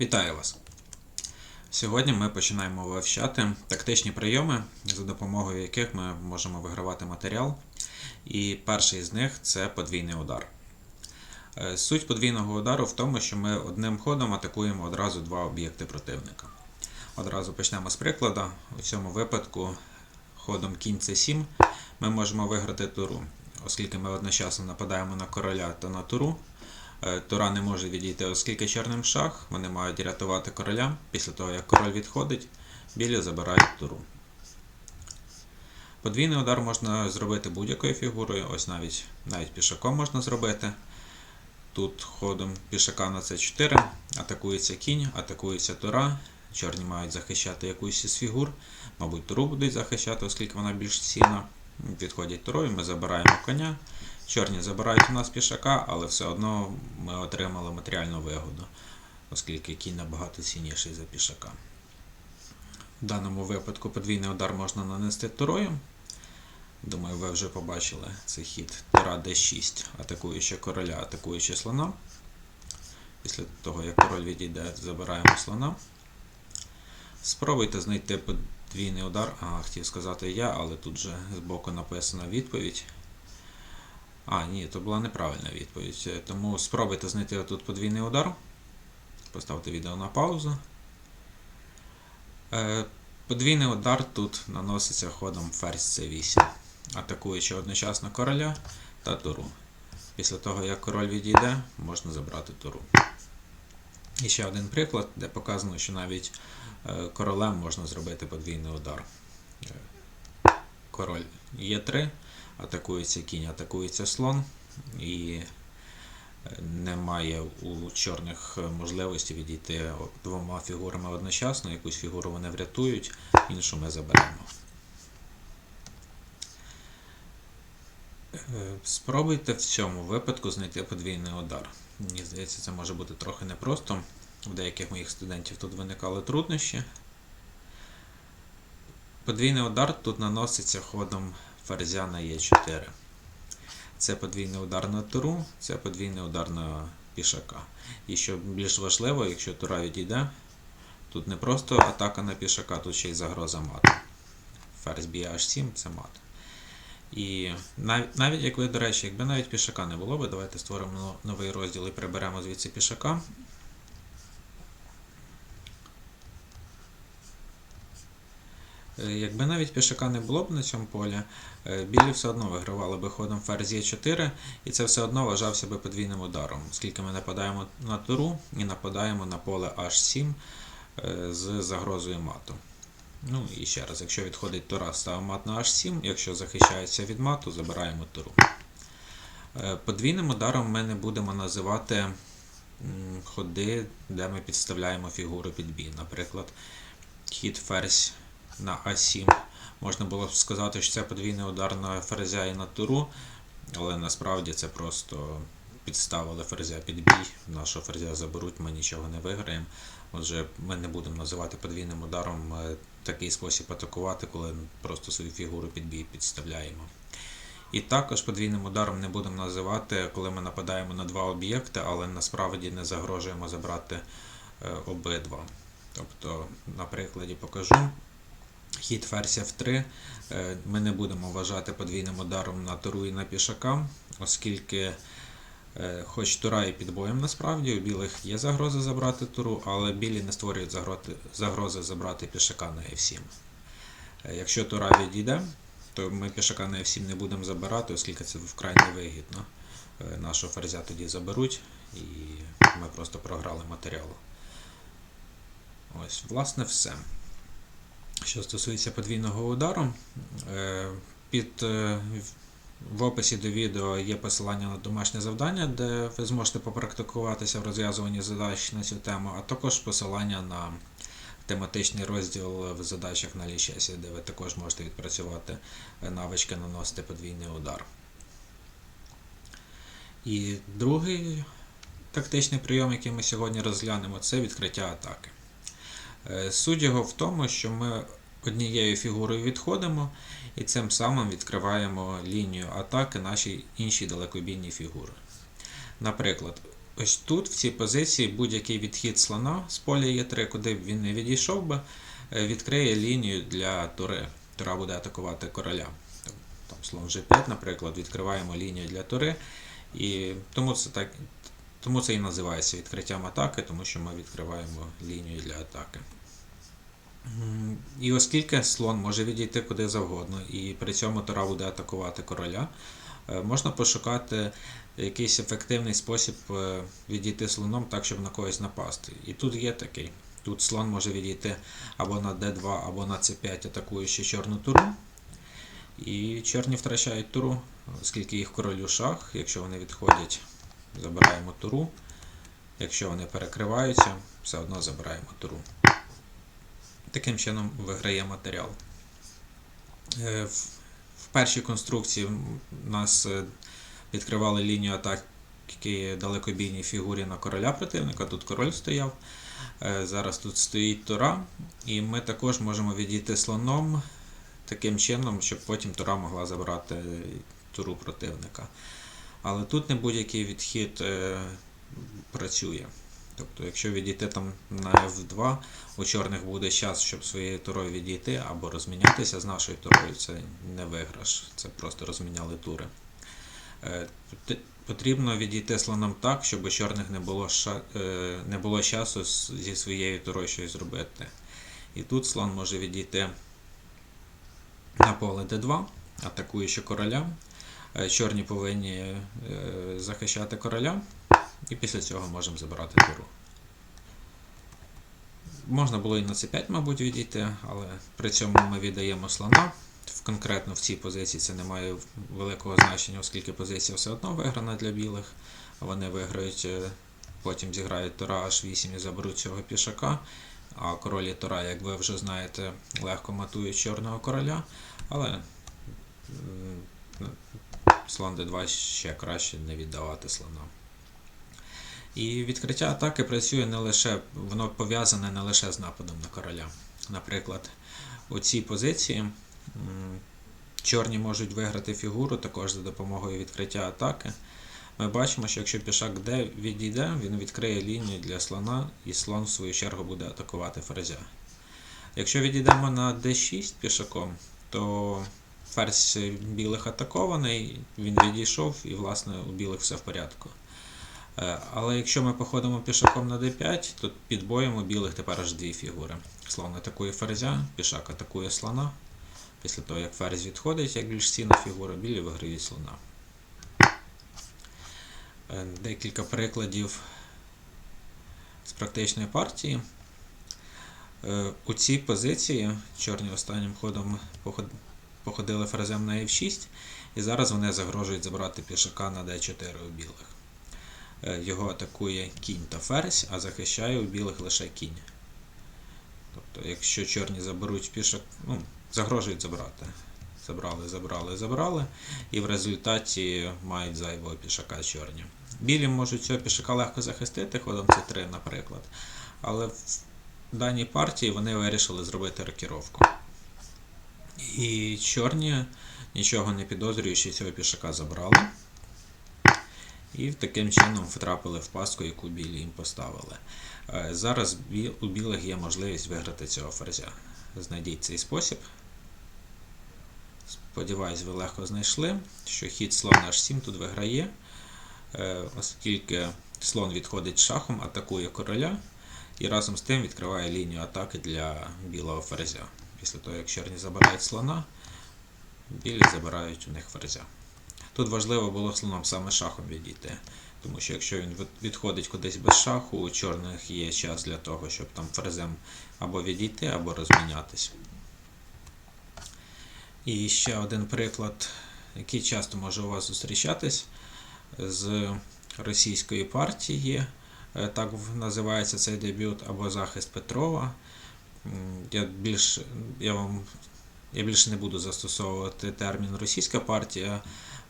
Вітаю вас! Сьогодні ми починаємо вивчати тактичні прийоми, за допомогою яких ми можемо вигравати матеріал. І перший з них це подвійний удар. Е, Суть подвійного удару в тому, що ми одним ходом атакуємо одразу два об'єкти противника. Одразу почнемо з прикладу. У цьому випадку ходом кінь c7 ми можемо виграти туру, оскільки ми одночасно нападаємо на короля та на туру. Е, Тура не може відійти, оскільки чорним шах. Вони мають рятувати короля. Після того, як король відходить, білі забирають туру. Подвійний удар можна зробити будь-якою фігурою, ось навіть, навіть пішаком можна зробити. Тут ходом пішака на c4 атакується кінь, атакується тура. Чорні мають захищати якусь із фігур. Мабуть, туру будуть захищати, оскільки вона більш цінна. Підходять турою, ми забираємо коня. Чорні забирають у нас пішака, але все одно ми отримали матеріальну вигоду, оскільки кінь набагато цінніший за пішака. В даному випадку подвійний удар можна нанести турою. Думаю, ви вже побачили цей хід. Тура d6, атакуючи короля, атакуючи слона. Після того, як король відійде, забираємо слона. Спробуйте знайти подвійний удар. А, хотів сказати я, але тут же збоку написана відповідь. А, ні, то була неправильна відповідь. Е, Тому спробуйте знайти тут подвійний удар. Поставте відео на паузу. Е, Подвійний удар тут наноситься ходом ферзь c8, атакуючи одночасно короля та туру. Після того, як король відійде, можна забрати туру. І ще один приклад, де показано, що навіть е, королем можна зробити подвійний удар. Король Е3, атакується кінь, атакується слон, і е, немає у чорних можливості відійти двома фігурами одночасно. Якусь фігуру вони врятують, іншу ми заберемо. Е, Спробуйте в цьому випадку знайти подвійний удар. Мені здається, це може бути трохи непросто. У деяких моїх студентів тут виникали труднощі. Подвійний удар тут наноситься ходом ферзя на Е4. Це подвійний удар на туру, це подвійний удар на пішака. І що більш важливо, якщо тура відійде, тут не просто атака на пішака, тут ще й загроза мату. Ферзь б'є H7 це мат. І навіть, навіть як ви, до речі, якби навіть пішака не було би, давайте створимо новий розділ і приберемо звідси пішака. Якби навіть пішака не було б на цьому полі, е, білі все одно вигравали би ходом ферзь Е4, і це все одно вважався би подвійним ударом, оскільки ми нападаємо на туру і нападаємо на поле H7 е, з загрозою мату. Ну і ще раз, якщо відходить тура, ставимо мат на H7, якщо захищається від мату, забираємо туру. Е, Подвійним ударом ми не будемо називати ходи, де ми підставляємо фігуру під бій. Наприклад, хід ферзь на А7. Можна було б сказати, що це подвійний удар на ферзя і на туру, але насправді це просто підставили ферзя під бій. Нашого ферзя заберуть, ми нічого не виграємо. Отже, ми не будемо називати подвійним ударом е, такий спосіб атакувати, коли просто свою фігуру під бій підставляємо. І також подвійним ударом не будемо називати, коли ми нападаємо на два об'єкти, але насправді не загрожуємо забрати е, обидва. Тобто, на прикладі покажу. Хід ферзь F3 е, ми не будемо вважати подвійним ударом на туру і на пішака, оскільки, е, хоч тура і під боєм насправді, у білих є загроза забрати туру, але білі не створюють загрози забрати пішака на F7. Е, Якщо тура відійде, то ми пішака на F7 не будемо забирати, оскільки це вкрай невигідно. Нашого ферзя тоді заберуть і ми просто програли матеріал. Ось, власне, все. Що стосується подвійного удару, е, під, е, в описі до відео є посилання на домашнє завдання, де ви зможете попрактикуватися в розв'язуванні задач на цю тему, а також посилання на тематичний розділ в задачах на лічесі, де ви також можете відпрацювати е, навички наносити подвійний удар. І другий тактичний прийом, який ми сьогодні розглянемо, це відкриття атаки. Е, Суть його в тому, що ми однією фігурою відходимо і цим самим відкриваємо лінію атаки нашій іншій далекобійній фігури. Наприклад, ось тут, в цій позиції, будь-який відхід слона з поля Е3, куди б він не відійшов би, е, відкриє лінію для тури. Тура буде атакувати короля. Там слон G5, наприклад, відкриваємо лінію для тури. І тому це так. Тому це і називається відкриттям атаки, тому що ми відкриваємо лінію для атаки. І оскільки слон може відійти куди завгодно, і при цьому тура буде атакувати короля, е, можна пошукати якийсь ефективний спосіб е, відійти слоном так, щоб на когось напасти. І тут є такий. Тут слон може відійти або на d2, або на c5, атакуючи чорну туру. І чорні втрачають туру, оскільки їх королю шах. Якщо вони відходять, забираємо туру. Якщо вони перекриваються, все одно забираємо туру. Таким чином виграє матеріал. Е, В першій конструкції у нас е, відкривали лінію атаки далекобійній фігурі на короля противника. Тут король стояв. Е, Зараз тут стоїть тура, і ми також можемо відійти слоном таким чином, щоб потім тура могла забрати туру противника. Але тут не будь-який відхід е, працює. Тобто, якщо відійти там на F2, у чорних буде час, щоб своєю турою відійти або розмінятися з нашою турою, це не виграш, це просто розміняли тури. Е, Потрібно відійти слоном так, щоб у чорних не було, ша- е, не було часу зі своєю турою щось зробити. І тут слон може відійти на поле d2, атакуючи короля. Е, Чорні повинні е, захищати короля, і після цього можемо забирати туру. Можна було і на c5, мабуть, відійти, але при цьому ми віддаємо слона. Конкретно в цій позиції це не має великого значення, оскільки позиція все одно виграна для білих. Вони виграють, е, потім зіграють тура h8 і заберуть цього пішака. А король і тура, як ви вже знаєте, легко матують чорного короля, але слон d2 ще краще не віддавати слона. І відкриття атаки працює не лише, воно пов'язане не лише з нападом на короля. Наприклад, у цій позиції чорні можуть виграти фігуру також за допомогою відкриття атаки. Ми бачимо, що якщо пішак D відійде, він відкриє лінію для слона, і слон в свою чергу буде атакувати ферзя. Якщо відійдемо на D6 пішаком, то ферзь білих атакований, він відійшов, і власне у білих все в порядку. Е, Але якщо ми походимо пішаком на d5, то під боєм у білих тепер аж дві фігури. Слон атакує ферзя, пішак атакує слона. Після того, як ферзь відходить, як більш цінна фігура, білі виграють слона. Е, Декілька прикладів з практичної партії. Е, У цій позиції чорні останнім ходом походили ферзем на f6, і зараз вони загрожують забрати пішака на d4 у білих. Е, Його атакує кінь та ферзь, а захищає у білих лише кінь. Тобто, якщо чорні заберуть пішак, ну, загрожують забрати. Забрали, забрали, забрали, і в результаті мають зайвого пішака чорні. Білі можуть цього пішака легко захистити ходом c3, наприклад. Але в даній партії вони вирішили зробити рокіровку. І чорні, нічого не підозрюючи, цього пішака забрали. І таким чином втрапили в пастку, яку білі їм поставили. Е, Зараз у білих є можливість виграти цього ферзя. Знайдіть цей спосіб. Сподіваюсь, ви легко знайшли, що хід слон h7 тут виграє, е, оскільки слон відходить шахом, атакує короля і разом з тим відкриває лінію атаки для білого ферзя. Після того, як чорні забирають слона, білі забирають у них ферзя. Тут важливо було слоном саме шахом відійти, тому що якщо він відходить кудись без шаху, у чорних є час для того, щоб там ферзем або відійти, або розмінятись. І ще один приклад, який часто може у вас зустрічатись з російської партії. Е, Так називається цей дебют або захист Петрова. Я більш, я вам я більше не буду застосовувати термін російська партія.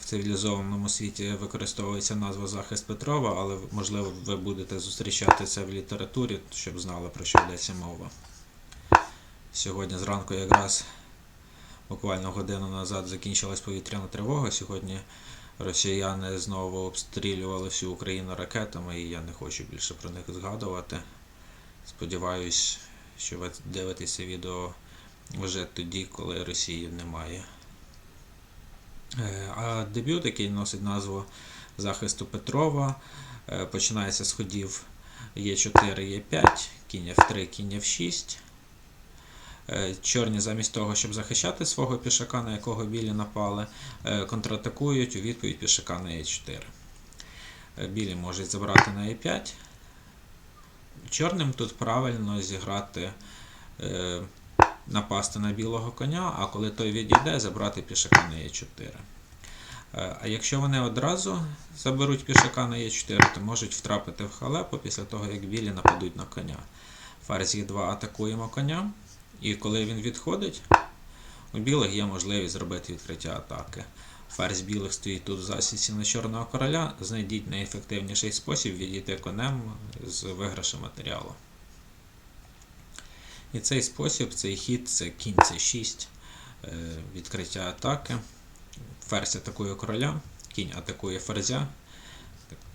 В цивілізованому світі використовується назва захист Петрова, але можливо ви будете зустрічати це в літературі, щоб знали про що йдеться мова. Сьогодні зранку якраз буквально годину назад закінчилась повітряна тривога. Сьогодні росіяни знову обстрілювали всю Україну ракетами, і я не хочу більше про них згадувати. Сподіваюсь, що ви дивитеся відео вже тоді, коли Росії немає. Е, А дебют, який носить назву захисту Петрова, е, починається з ходів Е4, Е5, кінь F3, кінь F6. Е, Чорні замість того, щоб захищати свого пішака, на якого білі напали, контратакують у відповідь пішака на Е4. Е, Білі можуть забрати на Е5. Чорним тут правильно зіграти, е, напасти на білого коня, а коли той відійде, забрати пішака на Е4. Е, А якщо вони одразу заберуть пішака на Е4, то можуть втрапити в халепу після того, як білі нападуть на коня. Ферзь Е2 атакуємо коня, і коли він відходить, у білих є можливість зробити відкриття атаки. Ферзь білих стоїть тут в засідці на чорного короля. Знайдіть найефективніший спосіб відійти конем з виграшем матеріалу. І цей спосіб, цей хід це кінь С6, е, відкриття атаки. Ферзь атакує короля, кінь атакує ферзя.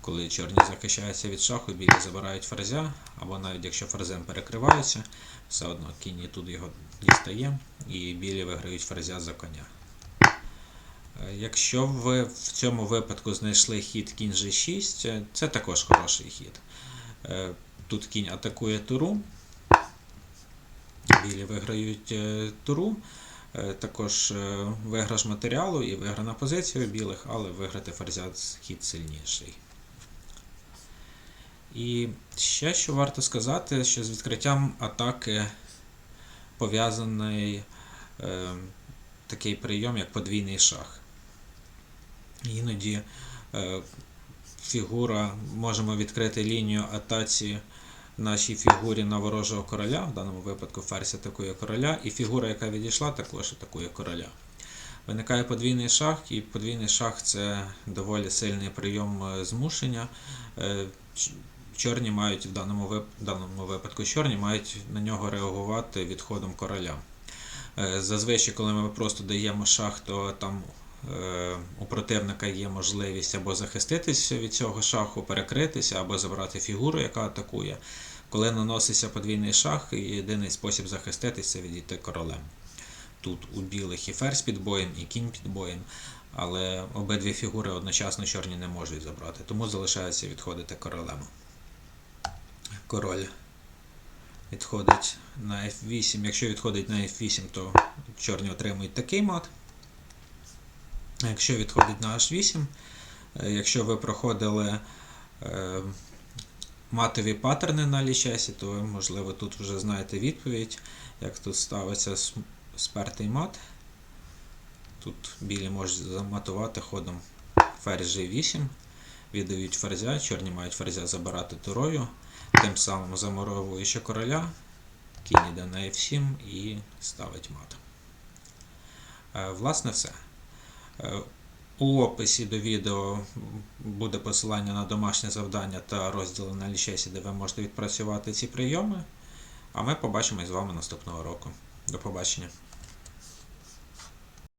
Коли чорні захищаються від шаху, білі забирають ферзя, або навіть якщо ферзем перекриваються, все одно кінь тут його дістає, і білі виграють ферзя за коня. Е, Якщо ви в цьому випадку знайшли хід кінь G6, е, це також хороший хід. Е, Тут кінь атакує туру. Білі виграють туру. Також виграш матеріалу і виграна позиція у білих, але виграти ферзя хід сильніший. І ще що варто сказати, що з відкриттям атаки пов'язаний е, такий прийом, як подвійний шах. Іноді е, фігура можемо відкрити лінію атаці нашій фігурі на ворожого короля, в даному випадку ферзь атакує короля, і фігура, яка відійшла, також атакує короля. Виникає подвійний шах, і подвійний шах це доволі сильний прийом е, змушення. Е, Чорні мають в даному, вип... даному випадку чорні мають на нього реагувати відходом короля. Зазвичай, коли ми просто даємо шах, то там у противника є можливість або захиститися від цього шаху, перекритися, або забрати фігуру, яка атакує. Коли наноситься подвійний шах, єдиний спосіб захиститися це відійти королем. Тут у білих і ферзь під боєм, і кінь під боєм, але обидві фігури одночасно чорні не можуть забрати, тому залишається відходити королем. Король відходить на F8. Якщо відходить на F8, то чорні отримують такий мат. Якщо відходить на H8, е, якщо ви проходили е, матові паттерни на лічесі, то ви, можливо, тут вже знаєте відповідь, як тут ставиться спертий мат. Тут білі можуть заматувати ходом ферзь G8, віддають ферзя, чорні мають ферзя забирати турою, тим самим замуровуючи короля, кінь йде на F7 і ставить мат. Е, Власне, все. Е, У описі до відео буде посилання на домашнє завдання та розділи на лічесі, де ви можете відпрацювати ці прийоми. А ми побачимось з вами наступного року. До побачення.